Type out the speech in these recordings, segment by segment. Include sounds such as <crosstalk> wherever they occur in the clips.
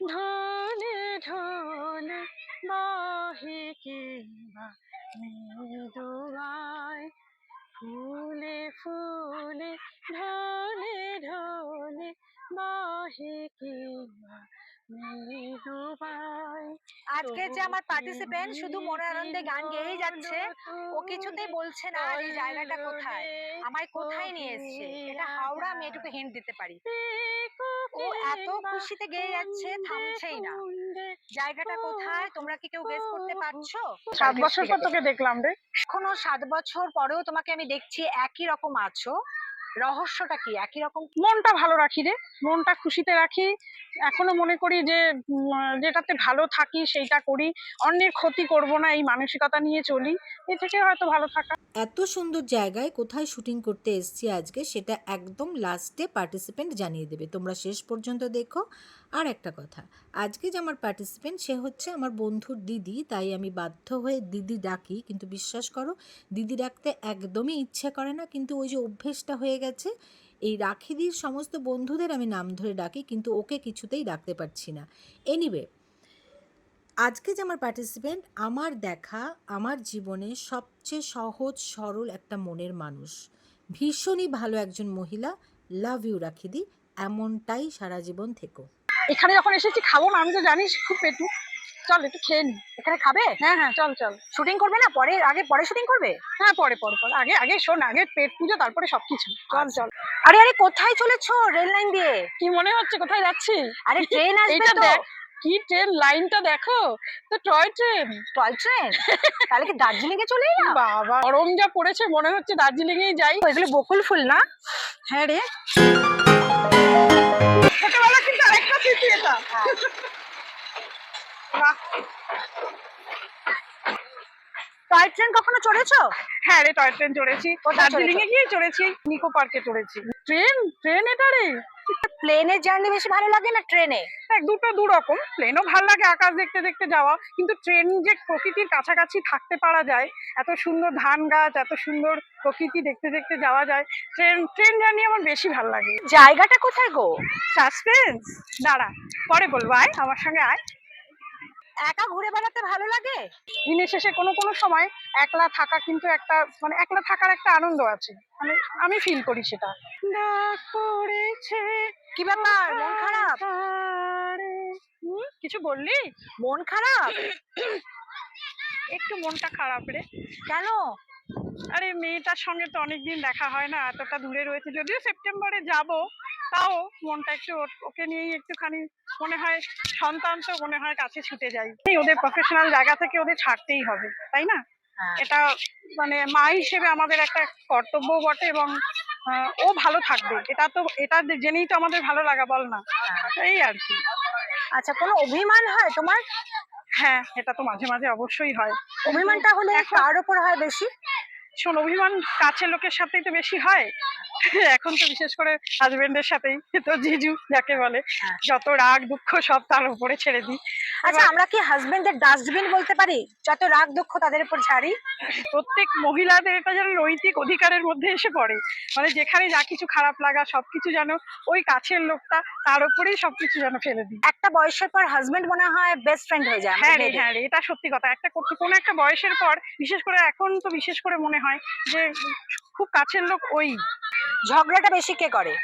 ঢলে ঢলে বহে কিংবা মৃদুয়ায় ফুলে ফুলে ঢলে ঢলে বহে কিংবা আজকে যে আমার পার্টিসিপেন্ট শুধু মনে আনন্দে গান গেয়েই যাচ্ছে ও কিছুতেই বলছে না এই জায়গাটা কোথায় আমায় কোথায় নিয়ে এসছে এটা হাওড়া আমি এটুকু হিন্ট দিতে পারি। ও এত খুশিতে গেয়ে যাচ্ছে থামছেই না। জায়গাটা কোথায়? তোমরা কি কেউ গেস করতে পারছ? সাত বছর পর তোকে দেখলাম রে। এখনও সাত বছর পরেও তোমাকে আমি দেখছি একই রকম আছো। রহস্যটা কি? একই রকম মনটা ভালো রাখি রে। মনটা খুশিতে রাখি। এখনও মনে করি যে যেটাতে ভালো থাকি সেইটা করি। অন্যের ক্ষতি করব না, এই মানসিকতা নিয়ে চলি। এ থেকে হয়তো ভালো থাকা। এত সুন্দর জায়গায় কোথায় শুটিং করতে এসছি আজকে, সেটা একদম লাস্টে পার্টিসিপেন্ট জানিয়ে দেবে। তোমরা শেষ পর্যন্ত দেখো। আর একটা কথা। আজকে যে আমার পার্টিসিপেন্ট সে হচ্ছে আমার বন্ধুর দিদি, তাই আমি বাধ্য হয়ে দিদি ডাকি। কিন্তু বিশ্বাস করো, দিদি ডাকতে একদমই ইচ্ছে করে না, কিন্তু ওই যে অভ্যেসটা হয়ে গেছে, এই রাখিদির সমস্ত বন্ধুদের আমি নাম ধরে ডাকি, কিন্তু ওকে কিছুতেই ডাকতে পারছি না। এনিওয়ে আজকে যে আমার পার্টিসিপেন্ট আমার দেখা, আমার জীবনে সবচেয়ে সহজ, সরল একটা মনের মানুষ। ভীষণই ভালো একজন মহিলা। লাভ ইউ রাখিদি। এমনটাই সারা জীবন থেকো। এখানে যখন এসেছি খাব না আমি তো জানিস খুব পেটু। চল একটু খেয়ে নি। এখানে খাবে? হ্যাঁ হ্যাঁ চল চল। শুটিং করবে না? পরে আগে পরে শুটিং করবে? হ্যাঁ পরে পরে পরে। আগে আগে শোন আগে পেট পুজো তারপরে সবকিছু। চল আচ্ছা। চল। আরে আরে কোথায় চলেছো রেল লাইন দিয়ে? কি মনে হচ্ছে কোথায় যাচ্ছি? আরে ট্রেন আসবে তো। দেখ কি ট্রেন লাইনটা দেখো। তো টয় ট্রেন। Toy train? তাহলে কি দার্জিলিং এ চলে এলাম? বাবা গরম যা পড়েছে মনে হচ্ছে দার্জিলিং এই যাই এগুলো বকুল ফুল না? হ্যাঁ রে। আরেকটা এটা টয় ট্রেন কখনো চড়েছো? হ্যাঁ রে টয় ট্রেন চড়েছি। ও দার্জিলিং এ গিয়ে চড়েছি নিকো পার্কে চড়েছি। ট্রেন? ট্রেন এটা রে? প্লেনের জার্নি বেশি ভালো লাগে না ট্রেনে দেখ দুটো দু রকম প্লেনও ভালো লাগে আকাশ দেখতে দেখতে যাওয়া কিন্তু ট্রেন যে প্রকৃতির কাছাকাছি থাকতে পারা যায় এত সুন্দর ধান গাছ এত সুন্দর প্রকৃতি দেখতে দেখতে যাওয়া যায় ট্রেন ট্রেন জার্নি আমার বেশি ভালো লাগে। জায়গাটা কোথায় গো? সাসপেন্স দাঁড়া পরে বলব আয় আমার সঙ্গে আয়। একা ঘুরে বেড়াতে ভালো লাগে? দিনের শেষে কোনো কোনো সময় একলা থাকা কিন্তু একটা মানে একলা থাকার একটা আনন্দ আছে। মানে আমি ফিল করি সেটা। কি ব্যাপার? মন খারাপ? কিছু বললি? মন খারাপ? একটু মনটা খারাপ রে। কেন? আরে মেয়েটার সঙ্গে তো অনেকদিন দেখা হয় না এতটা দূরে রয়েছে। যদিও সেপ্টেম্বরে যাব তাও মনটা একটু ওকে নিয়েই একটুখানি মনে হয় সন্তান তো মনে হয় কাছে ছুটে যাই। ওদের প্রফেশনাল জায়গা থেকে ওদের ছাড়তেই হবে তাই না? হ্যাঁ। এটা মানে মা হিসেবে আমাদের একটা কর্তব্য বটে এবং ও ভালো থাকবে। এটা তো এটা জেনেই তো আমাদের ভালো লাগা বল না। এই আর কি। আচ্ছা কোনো অভিমান হয় তোমার? হ্যাঁ এটা তো মাঝে মাঝে অবশ্যই হয়। অভিমানটা হলে কার উপর হয় বেশি? শোন অভিমান কাছের লোকের সাথেই তো বেশি হয়। <laughs> এখন তো বিশেষ করে হাজবেন্ডের সাথেই। তো জিজু যাকে বলে হ্যাঁ। যত রাগ দুঃখ সব তার উপরে ছেড়ে দিই। আচ্ছা আমরা কি হাজবেন্ডের ডাস্টবিন বলতে পারি? যত রাগ দুঃখ তাদের উপর ঝাড়ি প্রত্যেক মহিলাদের এটা যেন নৈতিক অধিকারের মধ্যে এসে পড়ে। মানে যেখানে যা কিছু খারাপ লাগা সবকিছু যেন ওই কাছের লোকটা তার উপরেই সবকিছু যেন ফেলে দিই। একটা বয়সের পর হাজবেন্ড মনে হয় বেস্ট ফ্রেন্ড হয়ে যায় হ্যাঁ রে হ্যাঁ রে এটা সত্যি কথা। একটা কো- কোনো একটা বয়সের পর বিশেষ করে এখন তো বিশেষ করে মনে হয় যে খুব কাছের লোক ওই। ঝগড়াটা বেশি কে করে?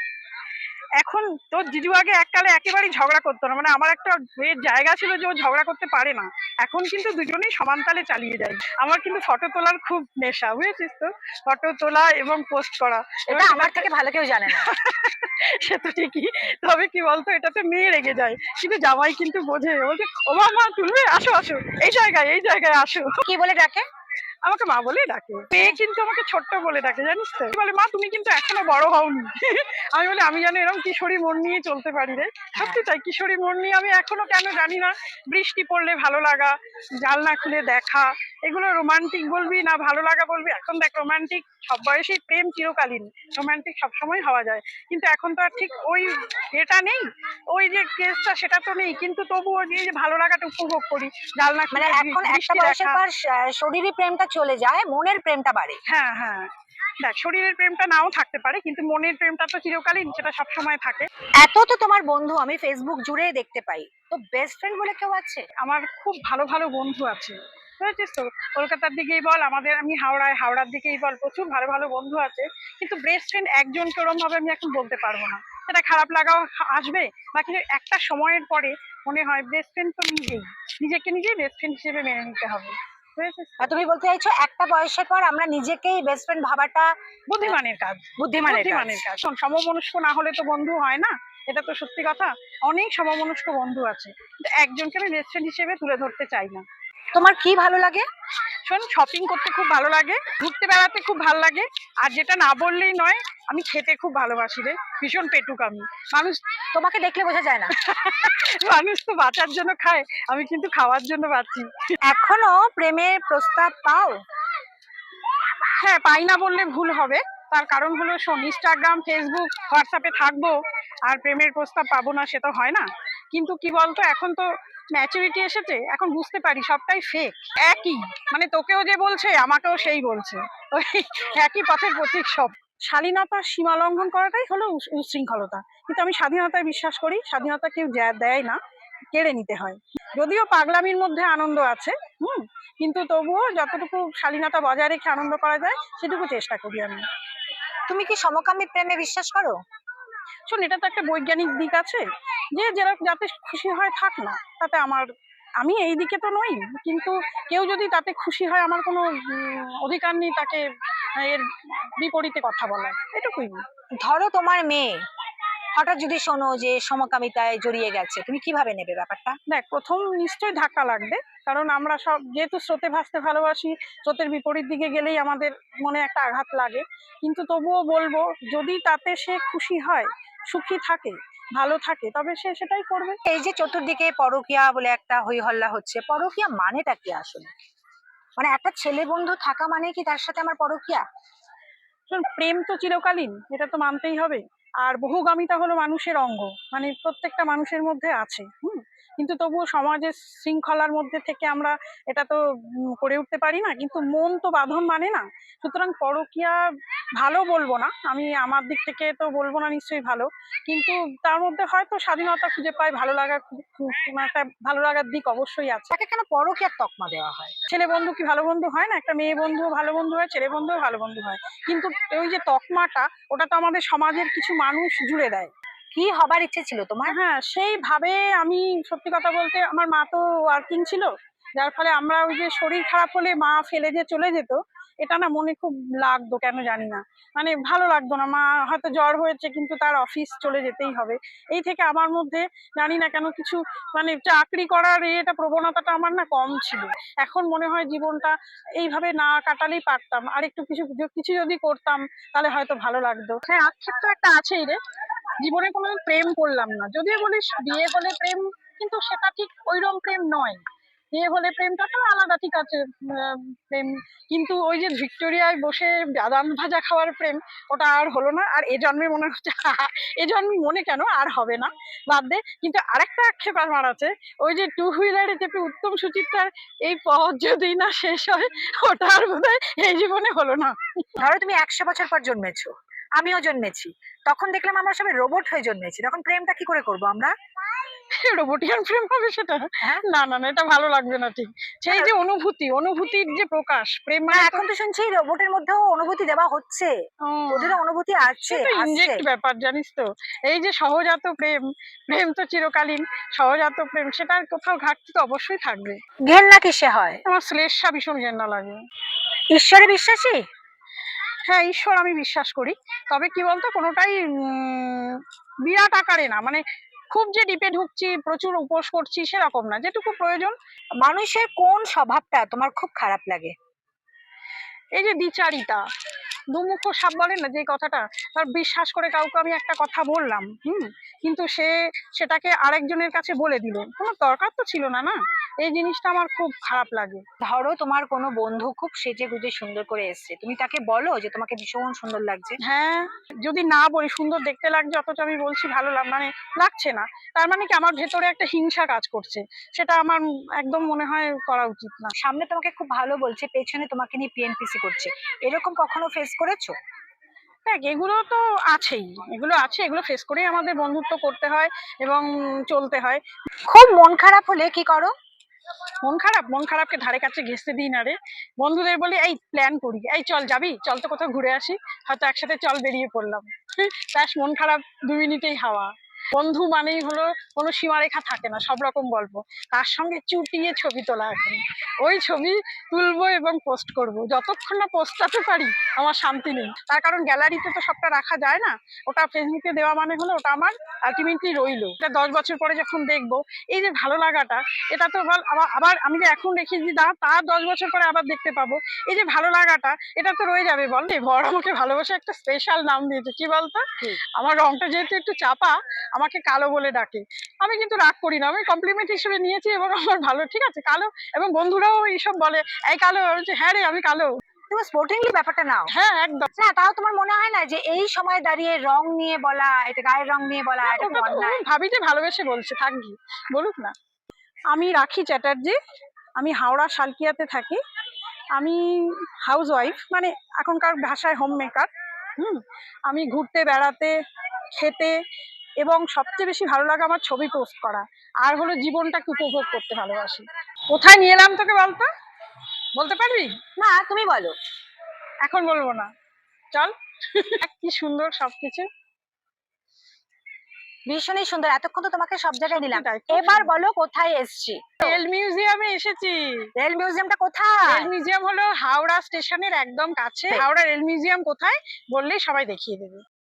এখন তোর জিজু আগে এককালে একেবারেই ঝগড়া করতো না। মানে আমার একটা জায়গা ছিল যে ও ঝগড়া করতে পারে না। এখন কিন্তু দুজনেই সমান তালে চালিয়ে যায়। আমার কিন্তু ফটো তোলার খুব নেশা বুঝেছিস তো? ফটো তোলা এবং পোস্ট করা। এটা আমার থেকে ভালো কেউ জানে না। <laughs> সে তো ঠিকই। তবে কি বলতো এটাতে মেয়ে রেগে যায়। কিন্তু জামাই কিন্তু বোঝে। বলছে ও মা তুলবে? আসো আসো। এই জায়গায় এই জায়গায় আসো। কি বলে ডাকে আমাকে মা বলেই ডাকে। মেয়ে কিন্তু আমাকে ছোট্ট বলে ডাকে জানিস তো? বলে মা তুমি কিন্তু এখনও বড় হওনি। আমি বলি আমি জানি এরকম কিশোরী মন নিয়ে চলতে পারি রে। সত্যি তাই কিশোরী মন নিয়ে আমি এখনও কেন জানি না। বৃষ্টি পড়লে ভালো লাগা জানলা খুলে দেখা এগুলো রোমান্টিক বলবি না ভালো লাগা বলবি? এখন দেখ রোমান্টিক সব বয়সেই প্রেম চিরকালীন। রোমান্টিক সবসময় হওয়া যায়। কিন্তু এখন তো আর ঠিক ওই এটা নেই। ওই যে কেসটা সেটা তো নেই। কিন্তু তবুও যে ভালো লাগাটা উপভোগ করি জালনা মানে এখন একটা বয়সের। পর শ- শরীরী প্রেমটা চলে যায় মনের প্রেমটা বাড়ে। হ্যাঁ হ্যাঁ। দেখ শরীরের প্রেমটা নাও থাকতে পারে কিন্তু মনের প্রেমটা তো চিরকালীন সেটা সবসময় থাকে। এত তো তোমার বন্ধু আমি ফেসবুক জুড়ে দেখতে পাই। তো বেস্ট ফ্রেন্ড বলে কেউ আছে? আমার খুব ভালো ভালো বন্ধু আছে। বুঝেছিস তো? কলকাতার দিকেই বল আমাদের আমি হাওড়ায় হাওড়ার দিকেই বল প্রচুর ভালো ভালো বন্ধু আছে। কিন্তু বেস্ট ফ্রেন্ড একজনকে ওরম ভাবে আমি এখন বলতে পারব না। সেটা খারাপ লাগাও আসবে? বা কিন্তু একটা সময়ের পরে মনে হয় বেস্ট ফ্রেন্ড তো নিজেই। নিজেকে নিজেই বেস্ট ফ্রেন্ড হিসেবে মেনে নিতে হবে। তুমি বলতে চাইছো একটা বয়সের পর আমরা নিজেকেই বেস্ট ফ্রেন্ড ভাবাটা বুদ্ধিমানের কাজ। বুদ্ধিমানের কাজ। বুদ্ধিমানের কাজ। শোন, সমমনস্ক না হলে তো বন্ধু হয় না। এটা তো সত্যি কথা। অনেক সমমনস্ক বন্ধু আছে। কিন্তু একজনকে আমি বেস্ট ফ্রেন্ড হিসেবে তুলে ধরতে চাই না। তোমার কি ভালো লাগে? শোন শপিং করতে খুব ভালো লাগে ঘুরতে বেড়াতে খুব ভালো লাগে। আর যেটা না বললেই নয় আমি খেতে খুব ভালোবাসি রে। ভীষণ পেটুক আমি। মানুষ তোমাকে দেখলে বোঝা যায় না। <laughs> মানুষ তো বাঁচার জন্য খায় আমি কিন্তু খাওয়ার জন্য বাঁচি। এখনও প্রেমের প্রস্তাব পাও? হ্যাঁ পাই না বললে ভুল হবে। তার কারণ হলো শোন ইনস্টাগ্রাম ফেসবুক হোয়াটসঅ্যাপে থাকব আর প্রেমের প্রস্তাব পাবো না সে তো হয় না। কিন্তু কি বলতো এখন তো ম্যাচুরিটি এসেছে এখন বুঝতে পারি সবটাই ফেক একই মানে তোকেও যে বলছে আমাকেও সেই বলছে। ওই একই পথের প্রতীক সব। শালীনতার সীমা লঙ্ঘন করাটাই হলো উশৃঙ্খলতা। কিন্তু আমি স্বাধীনতায় বিশ্বাস করি স্বাধীনতা কেউ দেয় না কেড়ে নিতে হয়। যদিও পাগলামির মধ্যে আনন্দ আছে হুম কিন্তু তবুও যতটুকু শালীনতা বজায় রেখে আনন্দ করা যায় সেটুকু চেষ্টা করি আমি। তুমি কি সমকামী প্রেমে বিশ্বাস করো? শোন এটা তো একটা বৈজ্ঞানিক দিক আছে যে যেরকম যাতে খুশি হয় থাক না তাতে আমার আমি এই দিকে তো নই কিন্তু কেউ যদি তাতে খুশি হয় আমার কোনো অধিকার নেই তাকে এর বিপরীতে কথা বলার এটুকুই। ধরো তোমার মেয়ে হঠাৎ যদি শোনো যে সমকামিতায় জড়িয়ে গেছে তুমি কীভাবে নেবে ব্যাপারটা? দেখ প্রথম নিশ্চয়ই ধাক্কা লাগবে কারণ আমরা সব যেহেতু স্রোতে ভাসতে ভালোবাসি স্রোতের বিপরীত দিকে গেলেই আমাদের মনে একটা আঘাত লাগে। কিন্তু তবুও বলব যদি তাতে সে খুশি হয় সুখী থাকে ভালো থাকে তবে সে সেটাই করবে। এই যে চতুর্দিকে পরকিয়া বলে একটা হই হল্লা হচ্ছে পরকিয়া মানেটা কি আসলে? মানে একটা ছেলে বন্ধু থাকা মানে কি তার সাথে আমার পরকিয়া? প্রেম তো চিরকালীন, এটা তো মানতেই হবে। আর বহুগামিতা হলো মানুষের অঙ্গ মানে প্রত্যেকটা মানুষের মধ্যে আছে, হুম? কিন্তু তবুও সমাজের শৃঙ্খলার মধ্যে থেকে আমরা এটা তো করে উঠতে পারি না, কিন্তু মন তো বাঁধন মানে না। সুতরাং পরকিয়া ভালো বলব না। আমি আমার দিক থেকে তো বলব না নিশ্চয়ই ভালো। কিন্তু তার মধ্যে হয়তো স্বাধীনতা খুঁজে পাই ভালো খু- একটা ভালো লাগার দিক অবশ্যই আছে। তাকে কেন পরকিয়ার তকমা দেওয়া হয়? ছেলে বন্ধু কি ভালো বন্ধু হয় না? একটা মেয়ে বন্ধু ভালো বন্ধু হয় ছেলে বন্ধুও ভালো বন্ধু হয়। কিন্তু ওই যে তকমাটা ওটা তো আমাদের সমাজের কিছু মানুষ জুড়ে দেয়। কি হবার ইচ্ছে ছিল তোমার? হ্যাঁ সেইভাবে আমি সত্যি কথা বলতে আমার মা তো ওয়ার্কিং ছিল। যার ফলে আমরা ওই যে শরীর খারাপ হলে মা ফেলে যে চলে যেত। এটা না মনে খুব লাগতো, কেন জানি না। মানে ভালো লাগতো না। মা হয়তো জ্বর হয়েছে, কিন্তু তার অফিস চলে যেতেই হবে। এই থেকে আমার মধ্যে জানি না কেন কিছু মানে চাকরি করার এটা প্রবণতাটা আমার না কম ছিল। এখন মনে হয় জীবনটা এইভাবে না কাটালেই পারতাম। আর একটু কিছু কিছু যদি করতাম, তাহলে হয়তো ভালো লাগতো। হ্যাঁ আক্ষেপ তো একটা আছেই রে। জীবনে কোনোদিন প্রেম করলাম না। যদিও বলিস, বিয়ে হলে প্রেম, কিন্তু সেটা ঠিক ওইরকম প্রেম নয়। বিয়ে হলে প্রেমটা তো আলাদা, ঠিক আছে প্রেম। কিন্তু ওই যে ভিক্টোরিয়ায় বসে বাদাম ভাজা খাওয়ার প্রেম, ওটা আর হলো না। আর এ জন্মে মনে হচ্ছে এ জন্মে মনে কেন আর হবে না? বাদ দে। কিন্তু আরেকটা আক্ষেপ আমার আছে, ওই যে টু হুইলারে চেপে উত্তম সুচিত্রার এই পথ যদি না শেষ হয়, ওটা আর বোধহয় এই জীবনে হলো না। ধরো তুমি একশো বছর পর জন্মেছো। আমিও জন্মেছি। তখন দেখলাম আমরা সবাই রোবট হয়ে জন্মেছি। তখন প্রেমটা কি করে করব আমরা? রোবোটিয়ান প্রেম হবে সেটা? হ্যাঁ? না না না এটা ভালো লাগবে না ঠিক। সেই যে অনুভূতি অনুভূতির যে প্রকাশ প্রেম মানে এখন তো শুনছি রোবটের মধ্যেও অনুভূতি দেওয়া হচ্ছে। ওদেরও অনুভূতি আছে ইনজেক্ট ব্যাপার জানিস তো। এই যে সহজাত প্রেম প্রেম তো চিরকালীন সহজাত প্রেম সেটার কোথাও ঘাটতি তো অবশ্যই থাকবে। ঘেন্না কিসে হয়? আমার শ্লেষা ভীষণ ঘেন্না লাগে। ঈশ্বরে বিশ্বাসী? হ্যাঁ ঈশ্বর আমি বিশ্বাস করি। তবে কি বলতো, কোনোটাই বিরাট আকারে না। মানে খুব যে ডিপে ঢুকছি, প্রচুর উপোস করছি, সেরকম না। যেটুকু প্রয়োজন, মানুষের কোন স্বভাবটা তোমার খুব খারাপ লাগে? এই যে দ্বিচারিতা, দুমুখ সাপ বলেন না যে কথাটা, তার বিশ্বাস করে কাউকে আমি একটা কথা বললাম, হুম? কিন্তু সে সেটাকে আরেকজনের কাছে বলে দিল। কোনো দরকার তো ছিল না না? এই জিনিসটা আমার খুব খারাপ লাগে। ধরো তোমার কোনো বন্ধু খুব সেজে গুজে সুন্দর করে এসছে। তুমি তাকে বলো যে তোমাকে ভীষণ সুন্দর লাগছে। হ্যাঁ যদি না বলি সুন্দর দেখতে লাগছে অথচ আমি বলছি ভালো লাগ মানে লাগছে না। তার মানে কি আমার ভেতরে একটা হিংসা কাজ করছে। সেটা আমার একদম মনে হয় করা উচিত না। সামনে তোমাকে খুব ভালো বলছে পেছনে তোমাকে নিয়ে পিএনপিসি করছে। এরকম কখনো ফেস করেছ? দেখ এগুলো তো আছেই। এগুলো আছে এগুলো ফেস করেই আমাদের বন্ধুত্ব করতে হয় এবং চলতে হয়। খুব মন খারাপ হলে কি করো? মন খারাপ? মন খারাপকে ধারে কাছে ঘেসতে দিই না রে। বন্ধুদের বলি, এই প্ল্যান করি। এই, চল যাবি? চল তো কোথাও ঘুরে আসি। হয়তো একসাথে চল বেরিয়ে পড়লাম। ব্যাস, মন খারাপ দু মিনিটেই হাওয়া। বন্ধু মানেই হলো কোনো সীমারেখা থাকে না সব রকম গল্প। তার সঙ্গে চুটিয়ে ছবি তোলা এখন। ওই ছবি তুলবো এবং পোস্ট করব। যতক্ষণ না পোস্টাতে পারি আমার শান্তি নেই। তার কারণ গ্যালারিতে তো সবটা রাখা যায় না। ওটা ফেসবুকে দেওয়া মানে হলো ওটা আমার আলটিমেটলি রইল। এটা দশ বছর পরে যখন দেখব এই যে ভালো লাগাটা এটা তো বল আবার আবার আমি যে এখন রেখেছি তা তার দশ বছর পরে আবার দেখতে পাবো। এই যে ভালো লাগাটা এটা তো রয়ে যাবে বল। বড় আমাকে ভালোবাসে একটা স্পেশাল নাম দিয়েছে। কি বলতো? আমার রংটা যেহেতু একটু চাপা আমাকে কালো বলে ডাকে। আমি কিন্তু রাগ করি না আমি কমপ্লিমেন্ট হিসেবে নিয়েছি এবং আমার ভালো ঠিক আছে? কালো এবং বন্ধুরাও এইসব বলে এই কালো। হ্যাঁ রে আমি কালো। তুমি স্পোর্টিংলি ব্যাপারটা নাও। হ্যাঁ একদম। না তাও তোমার মনে হয় না যে এই সময় দাঁড়িয়ে রং নিয়ে বলা এটা গায়ের রং নিয়ে বলা এটা ভাবি যে ভালোবেসে বলছে থাকবি বলুক না। আমি রাখি চ্যাটার্জি আমি হাওড়া শালকিয়াতে থাকি। আমি হাউস ওয়াইফ মানে এখনকার ভাষায় হোম মেকার হুম? আমি ঘুরতে বেড়াতে খেতে এবং সবচেয়ে বেশি ভালো লাগে আমার ছবি পোস্ট করা। আর হলো জীবনটাকে উপভোগ করতে ভালোবাসি। কোথায় নিয়ে এলাম তোকে বলতো? বলতে পারবি? না তুমি বলো। এখন বলব না। চল। কি সুন্দর সবকিছু। ভীষণই সুন্দর। এতক্ষণ তো তোমাকে সব জায়গায় নিলাম এবার বলো কোথায় এসছি? রেল মিউজিয়ামে এসেছি। রেল মিউজিয়ামটা কোথায়? রেল মিউজিয়াম হলো হাওড়া স্টেশনের একদম কাছে। হাওড়া রেল মিউজিয়াম কোথায়? বললেই সবাই দেখিয়ে দেবে।